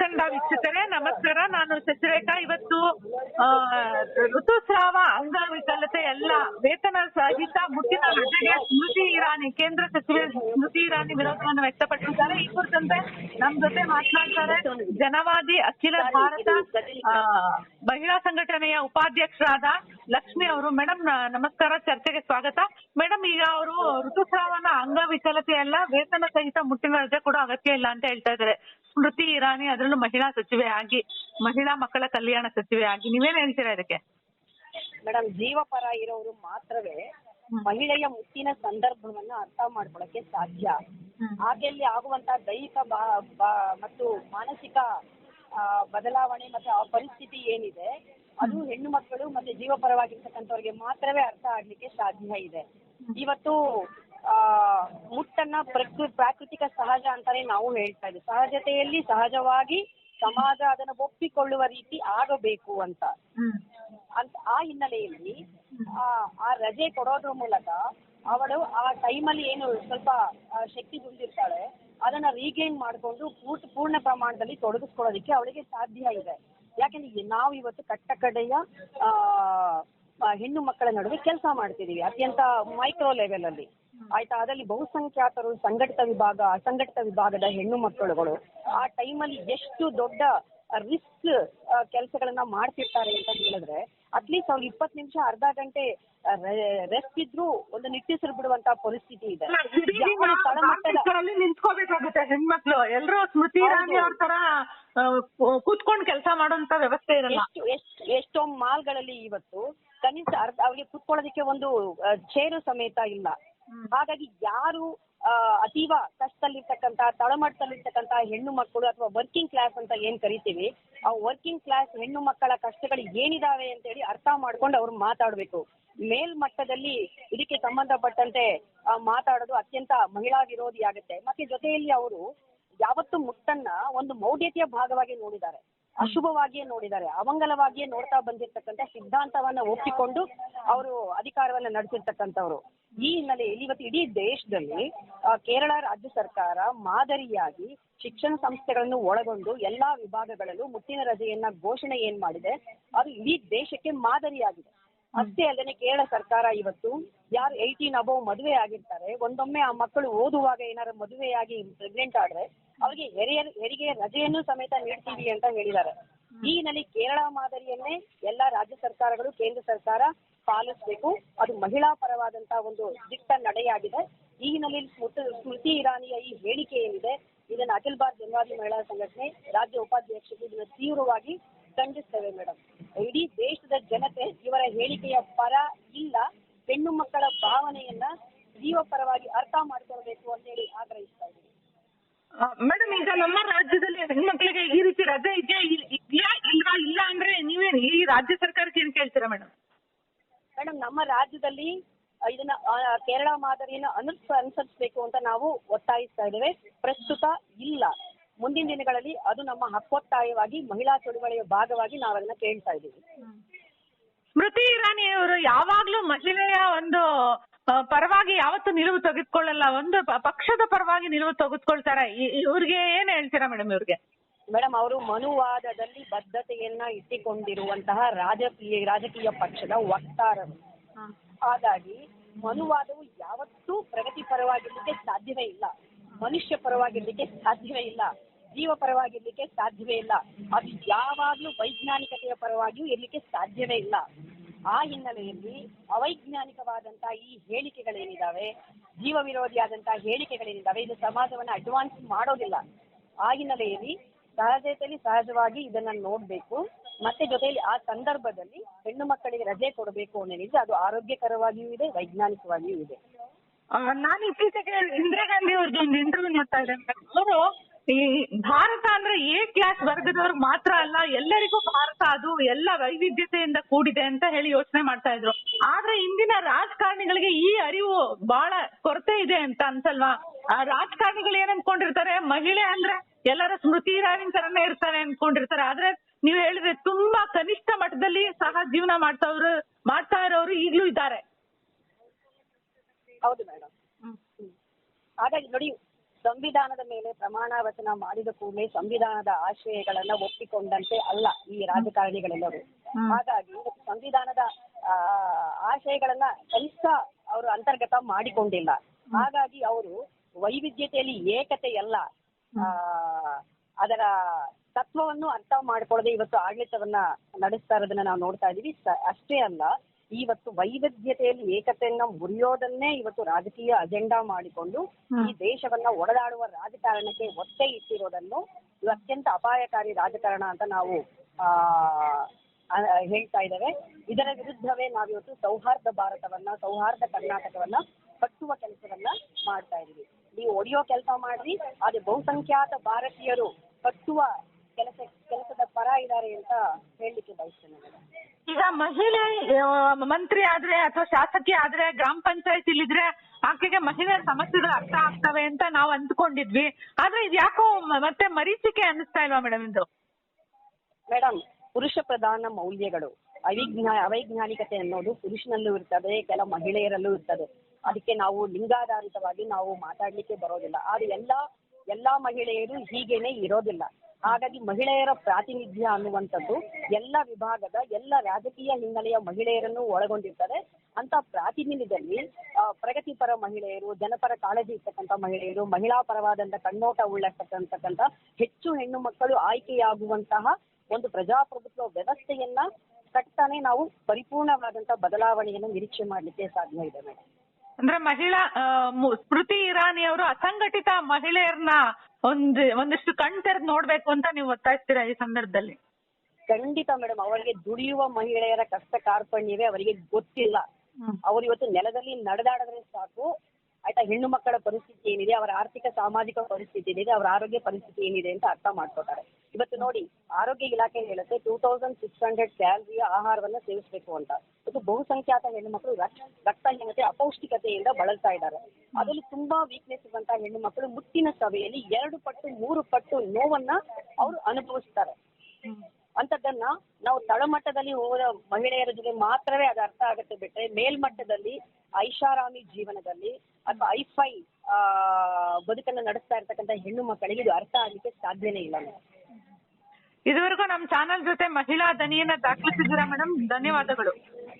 ಕನ್ನಡ ವೀಕ್ಷಕರೇ ನಮಸ್ಕಾರ. ನಾನು ಶಶಿರೇಖಾ ಇವತ್ತು ಋತುಸ್ರಾವ ಅಂಗವಿಕಲತೆ ಎಲ್ಲ ಸಹಿತ ಮುಟ್ಟಿನ ರಜೆಗೆ ಸ್ಮೃತಿ ಇರಾನಿ, ಕೇಂದ್ರ ಸಚಿವೆ ಸ್ಮೃತಿ ಇರಾನಿ ವಿರೋಧವನ್ನು ವ್ಯಕ್ತಪಡಿಸಿದ್ದಾರೆ. ಈ ಕುರಿತಂತೆ ನಮ್ ಜೊತೆ ಮಾತನಾಡ್ತಾರೆ ಜನವಾದಿ ಅಖಿಲ ಭಾರತ ಮಹಿಳಾ ಸಂಘಟನೆಯ ಉಪಾಧ್ಯಕ್ಷರಾದ ಲಕ್ಷ್ಮಿ ಅವರು. ಮೇಡಮ್ ನಮಸ್ಕಾರ, ಚರ್ಚೆಗೆ ಸ್ವಾಗತ. ಮೇಡಮ್ ಈಗ ಅವರು ಋತುಸ್ರಾವನ ಅಂಗವಿಕಲತೆ ಅಲ್ಲ, ವೇತನ ಸಹಿತ ಮುಟ್ಟಿನ ರಜೆ ಕೂಡ ಅಗತ್ಯ ಇಲ್ಲ ಅಂತ ಹೇಳ್ತಾ ಇದ್ದಾರೆ. ಸ್ಮೃತಿ ಇರಾನಿ ಅದರಲ್ಲೂ ಮಹಿಳಾ ಸಚಿವೆ ಆಗಿ, ಮಹಿಳಾ ಮಕ್ಕಳ ಕಲ್ಯಾಣ ಸಚಿವೆ ಆಗಿ. ನೀವೇನ್ ಹೇಳ್ತೀರಾ ಇದಕ್ಕೆ? ಮೇಡಮ್ ಜೀವಪರ ಇರೋರು ಮಾತ್ರವೇ ಮಹಿಳೆಯ ಮುಟ್ಟಿನ ಸಂದರ್ಭವನ್ನ ಅರ್ಥ ಮಾಡ್ಕೊಳಕ್ಕೆ ಸಾಧ್ಯ. ಹಾಗೆಯಲ್ಲಿ ಆಗುವಂತ ದೈಹಿಕ ಮತ್ತು ಮಾನಸಿಕ ಬದಲಾವಣೆ ಮತ್ತೆ ಆ ಪರಿಸ್ಥಿತಿ ಏನಿದೆ ಅದು ಹೆಣ್ಣು ಮಕ್ಕಳು ಮತ್ತೆ ಜೀವಪರವಾಗಿರ್ತಕ್ಕಂಥವ್ರಿಗೆ ಮಾತ್ರವೇ ಅರ್ಥ ಆಗ್ಲಿಕ್ಕೆ ಸಾಧ್ಯ ಇದೆ. ಇವತ್ತು ಆ ಮುಟ್ಟನ್ನ ಪ್ರಕೃ ಪ್ರಾಕೃತಿಕ ಸಹಜ ಅಂತಾನೆ ನಾವು ಹೇಳ್ತಾ ಇದ್ದೀವಿ ಸಹಜತೆಯಲ್ಲಿ ಸಹಜವಾಗಿ ಸಮಾಜ ಅದನ್ನ ಒಪ್ಪಿಕೊಳ್ಳುವ ರೀತಿ ಆಗಬೇಕು ಅಂತ. ಆ ಹಿನ್ನೆಲೆಯಲ್ಲಿ ಆ ರಜೆ ಕೊಡೋದ್ರ ಮೂಲಕ ಅವಳು ಆ ಟೈಮಲ್ಲಿ ಏನು ಸ್ವಲ್ಪ ಶಕ್ತಿ ದುಂದಿರ್ತಾಳೆ ಅದನ್ನ ರೀಗೇನ್ ಮಾಡ್ಕೊಂಡು ಪೂರ್ತಿ ಪೂರ್ಣ ಪ್ರಮಾಣದಲ್ಲಿ ತೊಡಗಿಸ್ಕೊಳ್ಳೋದಕ್ಕೆ ಅವಳಿಗೆ ಸಾಧ್ಯ ಇದೆ. ಯಾಕೆಂದ್ರೆ ನಾವು ಇವತ್ತು ಕಟ್ಟ ಆ, ಹೆಣ್ಣು ಮಕ್ಕಳ ನಡುವೆ ಕೆಲಸ ಮಾಡ್ತಿದೀವಿ ಅತ್ಯಂತ ಮೈಕ್ರೋ ಲೆವೆಲ್ ಅಲ್ಲಿ. ಆಯ್ತಾ? ಅದರಲ್ಲಿ ಬಹುಸಂಖ್ಯಾತರು ಸಂಘಟಿತ ವಿಭಾಗ ಅಸಂಘಟಿತ ವಿಭಾಗದ ಹೆಣ್ಣು ಮಕ್ಕಳುಗಳು ಆ ಟೈಮಲ್ಲಿ ಎಷ್ಟು ದೊಡ್ಡ ರಿಸ್ಕ್ ಕೆಲಸಗಳನ್ನ ಮಾಡ್ತಿರ್ತಾರೆ ಅಂತ ಹೇಳಿದ್ರೆ ಅಟ್ಲೀಸ್ಟ್ ಅವ್ರು ಇಪ್ಪತ್ತು ನಿಮಿಷ ಅರ್ಧ ಗಂಟೆ ರೆಸ್ಟ್ ಇದ್ರೂ ಒಂದು ನಿಟ್ಟುಸಿರು ಬಿಡುವಂತ ಪರಿಸ್ಥಿತಿ ಇದೆ. ನಿಂತ್ಕೋಬೇಕಾಗುತ್ತೆ ಹೆಣ್ಮಕ್ಳು. ಎಲ್ಲರೂ ಸ್ಮೃತಿ ಇರಾನಿ ಅವ್ರ ತರ ಕೂತ್ಕೊಂಡ್ ಕೆಲಸ ಮಾಡುವಂತ ವ್ಯವಸ್ಥೆ ಇರಲ್ಲ. ಎಷ್ಟು ಎಷ್ಟು ಎಷ್ಟೋ ಮಾಲ್ಗಳಲ್ಲಿ ಇವತ್ತು ಕನಿಷ್ಠ ಅರ್ಧ ಅವ್ರಿಗೆ ಕುತ್ಕೊಳ್ಳೋದಕ್ಕೆ ಒಂದು ಚೇರು ಸಮೇತ ಇಲ್ಲ. ಹಾಗಾಗಿ ಯಾರು ಅತೀವ ಕಷ್ಟದಲ್ಲಿರ್ತಕ್ಕಂತ ತಳಮಟ್ಟದಲ್ಲಿರ್ತಕ್ಕಂತ ಹೆಣ್ಣು ಮಕ್ಕಳು ಅಥವಾ ವರ್ಕಿಂಗ್ ಕ್ಲಾಸ್ ಅಂತ ಏನ್ ಕರಿತೀವಿ ಆ ವರ್ಕಿಂಗ್ ಕ್ಲಾಸ್ ಹೆಣ್ಣು ಮಕ್ಕಳ ಕಷ್ಟಗಳು ಏನಿದಾವೆ ಅಂತ ಹೇಳಿ ಅರ್ಥ ಮಾಡ್ಕೊಂಡು ಅವ್ರು ಮಾತಾಡ್ಬೇಕು. ಮೇಲ್ಮಟ್ಟದಲ್ಲಿ ಇದಕ್ಕೆ ಸಂಬಂಧಪಟ್ಟಂತೆ ಮಾತಾಡೋದು ಅತ್ಯಂತ ಮಹಿಳಾ ವಿರೋಧಿ ಆಗುತ್ತೆ. ಮತ್ತೆ ಜೊತೆಯಲ್ಲಿ ಅವರು ಯಾವತ್ತು ಮುಟ್ಟನ್ನ ಒಂದು ಮೌಢ್ಯತೆಯ ಭಾಗವಾಗಿ ನೋಡಿದ್ದಾರೆ. ಅಶುಭವಾಗಿಯೇ ನೋಡಿದ್ದಾರೆ. ಅವಂಗಲವಾಗಿಯೇ ನೋಡ್ತಾ ಬಂದಿರತಕ್ಕಂತ ಸಿದ್ಧಾಂತವನ್ನ ಒಪ್ಪಿಕೊಂಡು ಅವರು ಅಧಿಕಾರವನ್ನ ನಡೆಸಿರ್ತಕ್ಕಂಥವ್ರು. ಈ ಹಿನ್ನೆಲೆಯಲ್ಲಿ ಇವತ್ತು ಇಡೀ ದೇಶದಲ್ಲಿ ಕೇರಳ ರಾಜ್ಯ ಸರ್ಕಾರ ಮಾದರಿಯಾಗಿ ಶಿಕ್ಷಣ ಸಂಸ್ಥೆಗಳನ್ನು ಒಳಗೊಂಡು ಎಲ್ಲಾ ವಿಭಾಗಗಳಲ್ಲೂ ಮುಟ್ಟಿನ ರಜೆಯನ್ನ ಘೋಷಣೆ ಏನ್ ಮಾಡಿದೆ ಅದು ಇಡೀ ದೇಶಕ್ಕೆ ಮಾದರಿಯಾಗಿದೆ. ಅಷ್ಟೇ ಅಲ್ಲದೆ ಕೇರಳ ಸರ್ಕಾರ ಇವತ್ತು ಯಾರು ಏಯ್ಟೀನ್ ಅಬೌವ್ ಮದುವೆ ಆಗಿರ್ತಾರೆ ಒಂದೊಮ್ಮೆ ಆ ಮಕ್ಕಳು ಓದುವಾಗ ಏನಾದ್ರು ಮದುವೆಯಾಗಿ ಪ್ರೆಗ್ನೆಂಟ್ ಆದ್ರೆ ಅವರಿಗೆ ಹೆರಿಯ ಹೆರಿಗೆ ರಜೆಯನ್ನು ಸಮೇತ ನೀಡ್ತೀವಿ ಅಂತ ಹೇಳಿದ್ದಾರೆ. ಈ ಹಿನ್ನೆಲೆ ಕೇರಳ ಮಾದರಿಯನ್ನೇ ಎಲ್ಲಾ ರಾಜ್ಯ ಸರ್ಕಾರಗಳು ಕೇಂದ್ರ ಸರ್ಕಾರ ಪಾಲಿಸಬೇಕು. ಅದು ಮಹಿಳಾ ಪರವಾದಂತಹ ಒಂದು ದಿಟ್ಟ ನಡೆಯಾಗಿದೆ. ಈ ಹಿನ್ನೆಲೆಯಲ್ಲಿ ಸ್ಮೃತಿ ಇರಾನಿಯ ಈ ಹೇಳಿಕೆ ಏನಿದೆ ಇದನ್ನು ಅಖಿಲ ಭಾರತ ಜನವಾದಿ ಮಹಿಳಾ ಸಂಘಟನೆ ರಾಜ್ಯ ಉಪಾಧ್ಯಕ್ಷರು ಇದನ್ನು ತೀವ್ರವಾಗಿ ಖಂಡಿಸ್ತೇವೆ ಮೇಡಮ್ ಇಡೀ ದೇಶದ ಜನತೆ ಇವರ ಹೇಳಿಕೆಯ ಪರ ಇಲ್ಲ ಹೆಣ್ಣು ಮಕ್ಕಳ ಭಾವನೆಯನ್ನ ಜೀವಪರವಾಗಿ ಅರ್ಥ ಮಾಡಿಕೊಳ್ಬೇಕು ಅಂತ ಹೇಳಿ ಆಗ್ರಹಿಸ್ತಾ ಇದ್ದೀವಿ ಮೇಡಮ್ ಈಗ ನಮ್ಮ ರಾಜ್ಯದಲ್ಲಿ ಹೆಣ್ಮಕ್ಳಿಗೆ ಈ ರೀತಿ ರಜೆ ಇದೆಯಾ? ಇದೆಯಾ? ಇಲ್ವಾ? ಇಲ್ಲ ಅಂದ್ರೆ ನೀವೇನ್ ಈ ರಾಜ್ಯ ಸರ್ಕಾರಕ್ಕೆ ಏನ್ ಕೇಳ್ತೀರಾ ಮೇಡಮ್ ಮೇಡಮ್ ನಮ್ಮ ರಾಜ್ಯದಲ್ಲಿ ಇದನ್ನ ಆ, ಕೇರಳ ಮಾದರಿಯನ್ನ ಅನುಸ್ ಅನುಸರಿಸಬೇಕು ಅಂತ ನಾವು ಒತ್ತಾಯಿಸ್ತಾ ಇದ್ದೇವೆ. ಪ್ರಸ್ತುತ ಇಲ್ಲ. ಮುಂದಿನ ದಿನಗಳಲ್ಲಿ ಅದು ನಮ್ಮ ಹಕ್ಕೊತ್ತಾಯವಾಗಿ ಮಹಿಳಾ ಚಳುವಳಿಯ ಭಾಗವಾಗಿ ನಾವು ಅದನ್ನ ಕೇಳ್ತಾ ಇದ್ದೀವಿ. ಸ್ಮೃತಿ ಇರಾನಿ ಅವರು ಯಾವಾಗ್ಲೂ ಮಹಿಳೆಯ ಒಂದು ಪರವಾಗಿ ಯಾವತ್ತು ನಿಲುವು ತೆಗೆದುಕೊಳ್ಳಲ್ಲ ಒಂದು ಪಕ್ಷದ ಪರವಾಗಿ ನಿಲುವು ತೆಗೆದುಕೊಳ್ತಾರೆ. ಇವ್ರಿಗೆ ಏನ್ ಹೇಳ್ತೀರಾ ಮೇಡಮ್ ಇವ್ರಿಗೆ? ಮೇಡಮ್ ಅವರು ಮನುವಾದದಲ್ಲಿ ಬದ್ಧತೆಯನ್ನ ಇಟ್ಟುಕೊಂಡಿರುವಂತಹ ರಾಜಕೀಯ ರಾಜಕೀಯ ಪಕ್ಷದ ವಕ್ತಾರರು. ಹಾಗಾಗಿ ಮನುವಾದವು ಯಾವತ್ತೂ ಪ್ರಗತಿ ಪರವಾಗಿರ್ಲಿಕ್ಕೆ ಸಾಧ್ಯವೇ ಇಲ್ಲ. ಮನುಷ್ಯ ಪರವಾಗಿರ್ಲಿಕ್ಕೆ ಸಾಧ್ಯವೇ ಇಲ್ಲ. ಜೀವ ಪರವಾಗಿರ್ಲಿಕ್ಕೆ ಸಾಧ್ಯವೇ ಇಲ್ಲ. ಅದು ಯಾವಾಗ್ಲೂ ವೈಜ್ಞಾನಿಕತೆಯ ಪರವಾಗಿಯೂ ಇರ್ಲಿಕ್ಕೆ ಸಾಧ್ಯವೇ ಇಲ್ಲ. ಆ ಹಿನ್ನೆಲೆಯಲ್ಲಿ ಅವೈಜ್ಞಾನಿಕವಾದಂತಹ ಈ ಹೇಳಿಕೆಗಳೇನಿದ್ದಾವೆ ಜೀವ ವಿರೋಧಿಯಾದಂತಹ ಹೇಳಿಕೆಗಳೇನಿದ್ದಾವೆ, ಇದು ಸಮಾಜವನ್ನ ಅಡ್ವಾನ್ಸ್ ಮಾಡೋದಿಲ್ಲ. ಆ ಹಿನ್ನೆಲೆಯಲ್ಲಿ ಸಹಜತೆಯಲ್ಲಿ ಸಹಜವಾಗಿ ಇದನ್ನ ನೋಡ್ಬೇಕು, ಮತ್ತೆ ಜೊತೆಯಲ್ಲಿ ಆ ಸಂದರ್ಭದಲ್ಲಿ ಹೆಣ್ಣು ಮಕ್ಕಳಿಗೆ ರಜೆ ಕೊಡಬೇಕು ಅನ್ನೋದಿದ್ರೆ ಅದು ಆರೋಗ್ಯಕರವಾಗಿಯೂ ಇದೆ, ವೈಜ್ಞಾನಿಕವಾಗಿಯೂ ಇದೆ. ನಾನು ಇತ್ತೀಚೆಗೆ ಇಂದಿರಾ ಗಾಂಧಿ ಅವ್ರದ್ದು ಒಂದು ಇಂಟರ್ವ್ಯೂ ನೋಡ್ತಾ ಇದ್ದೆ ಅವರು ಈ ಭಾರತ ಅಂದ್ರೆ ಎ ಕ್ಲಾಸ್ ವರ್ಗದವ್ರು ಮಾತ್ರ ಅಲ್ಲ, ಎಲ್ಲರಿಗೂ ಎಲ್ಲ ವೈವಿಧ್ಯತೆಯಿಂದ ಕೂಡಿದೆ ಅಂತ ಹೇಳಿ ಯೋಚನೆ ಮಾಡ್ತಾ ಇದ್ರು. ಆದ್ರೆ ಇಂದಿನ ರಾಜಕಾರಣಿಗಳಿಗೆ ಈ ಅರಿವು ಬಹಳ ಕೊರತೆ ಇದೆ ಅಂತ ಅನ್ಸಲ್ವಾ? ಆ ರಾಜಕಾರಣಿಗಳು ಏನ್ ಅನ್ಕೊಂಡಿರ್ತಾರೆ? ಮಹಿಳೆ ಅಂದ್ರೆ ಎಲ್ಲರ ಸ್ಮೃತಿ ಇರಾನಿ ತರನೇ ಇರ್ತಾರೆ ಅನ್ಕೊಂಡಿರ್ತಾರೆ. ಆದ್ರೆ ನೀವ್ ಹೇಳಿದ್ರೆ ತುಂಬಾ ಕನಿಷ್ಠ ಮಟ್ಟದಲ್ಲಿ ಸಹ ಜೀವನ ಮಾಡ್ತಾವ್ರು ಮಾಡ್ತಾ ಇರೋರು ಈಗ್ಲೂ ಇದ್ದಾರೆ. ಹೌದು ಮೇಡಮ್ ಹಾಗಾಗಿ ನೋಡಿ ಸಂವಿಧಾನದ ಮೇಲೆ ಪ್ರಮಾಣ ವಚನ ಮಾಡಿದ ಕೂಡಲೇ ಸಂವಿಧಾನದ ಆಶಯಗಳನ್ನ ಒಪ್ಪಿಕೊಂಡಂತೆ ಅಲ್ಲ ಈ ರಾಜಕಾರಣಿಗಳೆಲ್ಲರೂ. ಹಾಗಾಗಿ ಸಂವಿಧಾನದ ಆ, ಆಶಯಗಳನ್ನ ಕನಿಷ್ಠ ಅವರು ಅಂತರ್ಗತ ಮಾಡಿಕೊಂಡಿಲ್ಲ. ಹಾಗಾಗಿ ಅವರು ವೈವಿಧ್ಯತೆಯಲ್ಲಿ ಏಕತೆಯಲ್ಲ ಆ, ಅದರ ತತ್ವವನ್ನು ಅರ್ಥ ಮಾಡ್ಕೊಳ್ಳದೆ ಇವತ್ತು ಆಡಳಿತವನ್ನ ನಡೆಸ್ತಾ ಇರೋದನ್ನ ನಾವು ನೋಡ್ತಾ ಇದೀವಿ. ಅಷ್ಟೇ ಅಲ್ಲ ಇವತ್ತು ವೈವಿಧ್ಯತೆಯಲ್ಲಿ ಏಕತೆಯನ್ನ ಮುರಿಯೋದನ್ನೇ ಇವತ್ತು ರಾಜಕೀಯ ಅಜೆಂಡಾ ಮಾಡಿಕೊಂಡು ಈ ದೇಶವನ್ನ ಒಡೆದಾಡುವ ರಾಜಕಾರಣಕ್ಕೆ ಒತ್ತೆ ಇಟ್ಟಿರೋದನ್ನು ಇದು ಅತ್ಯಂತ ಅಪಾಯಕಾರಿ ರಾಜಕಾರಣ ಅಂತ ನಾವು ಆ ಹೇಳ್ತಾ ಇದ್ದೇವೆ. ಇದರ ವಿರುದ್ಧವೇ ನಾವಿವತ್ತು ಸೌಹಾರ್ದ ಭಾರತವನ್ನ ಸೌಹಾರ್ದ ಕರ್ನಾಟಕವನ್ನ ಕಟ್ಟುವ ಕೆಲಸವನ್ನ ಮಾಡ್ತಾ ಇದೀವಿ ನೀವು ಒಡೆಯೋ ಕೆಲಸ ಮಾಡ್ರಿ ಆದ್ರೆ ಬಹುಸಂಖ್ಯಾತ ಭಾರತೀಯರು ಕಟ್ಟುವ ಕೆಲಸ ಇದ್ದಾರೆ ಅಂತ ಹೇಳಲಿಕ್ಕೆ ಬಯಸ್ತೇನೆ ಮೇಡಮ್. ಈಗ ಮಹಿಳೆ ಮಂತ್ರಿ ಆದ್ರೆ ಅಥವಾ ಶಾಸಕಿ ಆದ್ರೆ ಗ್ರಾಮ ಪಂಚಾಯತ್ ಇಲ್ಲಿದ್ರೆ ಆಕೆಗೆ ಮಹಿಳೆಯರ ಸಮಸ್ಯೆಗಳು ಅರ್ಥ ಆಗ್ತವೆ ಅಂತ ನಾವು ಅಂದ್ಕೊಂಡಿದ್ವಿ. ಆದ್ರೆ ಇದು ಯಾಕೋ ಮತ್ತೆ ಮರೀಚಿಕೆ ಅನಿಸ್ತಾ ಇಲ್ವಾ ಮೇಡಮ್ ಇದು? ಮೇಡಮ್ ಪುರುಷ ಪ್ರಧಾನ ಮೌಲ್ಯಗಳು ಅವಿಜ್ಞಾ ಅವೈಜ್ಞಾನಿಕತೆ ಅನ್ನೋದು ಪುರುಷನಲ್ಲೂ ಇರ್ತದೆ ಕೆಲ ಮಹಿಳೆಯರಲ್ಲೂ ಇರ್ತದೆ. ಅದಕ್ಕೆ ನಾವು ಲಿಂಗಾಧಾರಿತವಾಗಿ ನಾವು ಮಾತಾಡ್ಲಿಕ್ಕೆ ಬರೋದಿಲ್ಲ. ಆದ್ರೆ ಎಲ್ಲಾ ಎಲ್ಲಾ ಮಹಿಳೆಯರು ಹೀಗೇನೆ ಇರೋದಿಲ್ಲ. ಹಾಗಾಗಿ ಮಹಿಳೆಯರ ಪ್ರಾತಿನಿಧ್ಯ ಅನ್ನುವಂಥದ್ದು ಎಲ್ಲ ವಿಭಾಗದ ಎಲ್ಲ ರಾಜಕೀಯ ಹಿನ್ನೆಲೆಯ ಮಹಿಳೆಯರನ್ನು ಒಳಗೊಂಡಿರ್ತದೆ. ಅಂತ ಪ್ರಾತಿನಿಧ್ಯದಲ್ಲಿ ಪ್ರಗತಿಪರ ಮಹಿಳೆಯರು, ಜನಪರ ಕಾಳಜಿ ಇರ್ತಕ್ಕಂಥ ಮಹಿಳೆಯರು, ಮಹಿಳಾ ಪರವಾದಂತ ಕಣ್ಣೋಟ ಉಳ್ಳತಕ್ಕಂತಕ್ಕಂಥ ಹೆಚ್ಚು ಹೆಣ್ಣು ಮಕ್ಕಳು ಆಯ್ಕೆಯಾಗುವಂತಹ ಒಂದು ಪ್ರಜಾಪ್ರಭುತ್ವ ವ್ಯವಸ್ಥೆಯನ್ನ ತಟ್ಟನೆ ನಾವು ಪರಿಪೂರ್ಣವಾದಂತಹ ಬದಲಾವಣೆಯನ್ನು ನಿರೀಕ್ಷೆ ಮಾಡಲಿಕ್ಕೆ ಸಾಧ್ಯ ಇದೆ ಮೇಡಮ್. ಅಂದ್ರೆ ಮಹಿಳಾ ಸ್ಮೃತಿ ಇರಾನಿ ಅವರು ಅಸಂಘಟಿತ ಮಹಿಳೆಯರನ್ನ ಒಂದ್ ಒಂದಷ್ಟು ಕಣ್ ತೆರೆದು ನೋಡ್ಬೇಕು ಅಂತ ನೀವು ಒತ್ತಾಯಿಸ್ತೀರಾ ಈ ಸಂದರ್ಭದಲ್ಲಿ? ಖಂಡಿತ ಮೇಡಮ್ ಅವರಿಗೆ ದುಡಿಯುವ ಮಹಿಳೆಯರ ಕಷ್ಟ ಕಾರ್ಪಣ್ಯವೇ ಅವರಿಗೆ ಗೊತ್ತಿಲ್ಲ. ಅವರು ಇವತ್ತು ನೆಲದಲ್ಲಿ ನಡೆದಾಡಿದ್ರೆ ಸಾಕು. ಆಯ್ತಾ ಹೆಣ್ಣು ಮಕ್ಕಳ ಪರಿಸ್ಥಿತಿ ಏನಿದೆ ಅವರ ಆರ್ಥಿಕ ಸಾಮಾಜಿಕ ಪರಿಸ್ಥಿತಿ ಏನಿದೆ ಅವರ ಆರೋಗ್ಯ ಪರಿಸ್ಥಿತಿ ಏನಿದೆ ಅಂತ ಅರ್ಥ ಮಾಡ್ಕೋತಾರೆ. ಇವತ್ತು ನೋಡಿ ಆರೋಗ್ಯ ಇಲಾಖೆ ಹೇಳುತ್ತೆ ಟೂ ತೌಸಂಡ್ ಸಿಕ್ಸ್ ಹಂಡ್ರೆಡ್ ಕ್ಯಾಲರಿಯ ಆಹಾರವನ್ನ ಸೇವಿಸಬೇಕು ಅಂತ. ಇವತ್ತು ಬಹುಸಂಖ್ಯಾತ ಹೆಣ್ಣು ಮಕ್ಕಳು ರಕ್- ರಕ್ತಹೀನತೆ, ಅಪೌಷ್ಟಿಕತೆಯಿಂದ ಬಳಲ್ತಾ ಇದ್ದಾರೆ. ಅದರಲ್ಲಿ ತುಂಬಾ ವೀಕ್ನೆಸ್ ಇರುವಂತಹ ಹೆಣ್ಣು ಮಕ್ಕಳು ಮುಟ್ಟಿನ ಸಭೆಯಲ್ಲಿ ಎರಡು ಪಟ್ಟು, ಮೂರು ಪಟ್ಟು ನೋವನ್ನ ಅವರು ಅನುಭವಿಸ್ತಾರೆ. ಅಂತದನ್ನ ನಾವು ತಳಮಟ್ಟದಲ್ಲಿ ಹೋದ ಮಹಿಳೆಯರ ಜೊತೆ ಮಾತ್ರವೇ ಅದು ಅರ್ಥ ಆಗುತ್ತೆ ಬಿಟ್ರೆ ಮೇಲ್ಮಟ್ಟದಲ್ಲಿ ಐಷಾರಾಮಿ ಜೀವನದಲ್ಲಿ ಅಥವಾ ಐಫೈ, ಆ, ಬದುಕನ್ನು ನಡೆಸ್ತಾ ಇರ್ತಕ್ಕಂಥ ಹೆಣ್ಣು ಮಕ್ಕಳಿಗೆ ಇದು ಅರ್ಥ ಆಗಲಿಕ್ಕೆ ಸಾಧ್ಯನೇ ಇಲ್ಲ ಇದುವರೆಗೂ ನಮ್ಮ ಚಾನೆಲ್ ಜೊತೆ ಮಹಿಳಾ ದನಿಯನ್ನ ದಾಖಲಿಸಿದ್ದೀರಾ ಮೇಡಮ್ ಧನ್ಯವಾದಗಳು.